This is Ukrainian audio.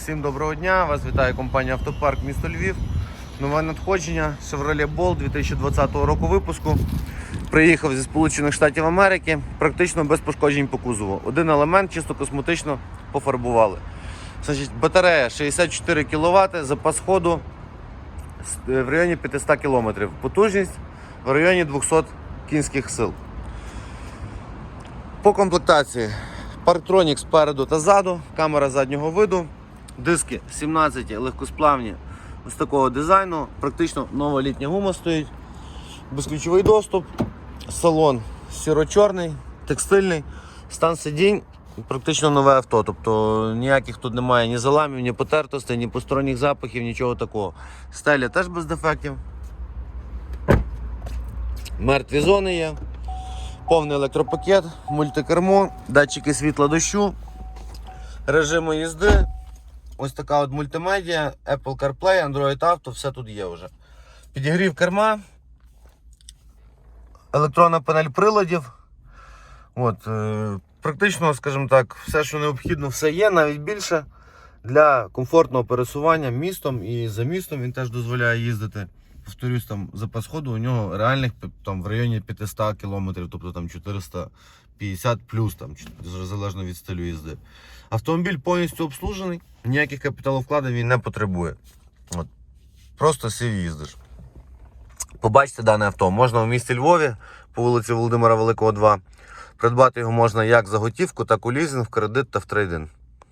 Всім доброго дня! Вас вітає компанія Автопарк місто Львів. Нове надходження Chevrolet Bolt 2020 року випуску. Приїхав зі Сполучених Штатів Америки, практично без пошкоджень по кузову. Один елемент чисто косметично пофарбували. Значить, батарея 64 кВт, запас ходу в районі 500 км. Потужність в районі 200 кінських сил. По комплектації парктронік спереду та ззаду, камера заднього виду, диски 17 легкосплавні ось такого дизайну, практично нова літня гума стоїть, безключовий доступ, салон сіро-чорний, текстильний, стан сидінь. Практично нове авто, тобто ніяких тут немає ні заламів, ні потертостей, ні посторонніх запахів, нічого такого. Стеля теж без дефектів. Мертві зони є. Повний електропакет, мультикермо, датчики світла дощу, режими їзди. Ось така от мультимедія, Apple CarPlay, Android Auto, все тут є вже. Підігрів керма, електронна панель приладів. От, е, практично, скажімо так, все, що необхідно, все є, навіть більше для комфортного пересування містом і за містом він теж дозволяє їздити. Повторюсь, там запас ходу у нього реальних там, в районі 500 км, тобто там 450 плюс, там, залежно від стилю їзди. Автомобіль повністю обслужений, ніяких капіталовкладень він не потребує. От. Просто сів їздиш. Побачите дане авто можна в місті Львові по вулиці Володимира Великого, 2. Придбати його можна як за готівку, так у лізинг, в кредит та в трейдинг.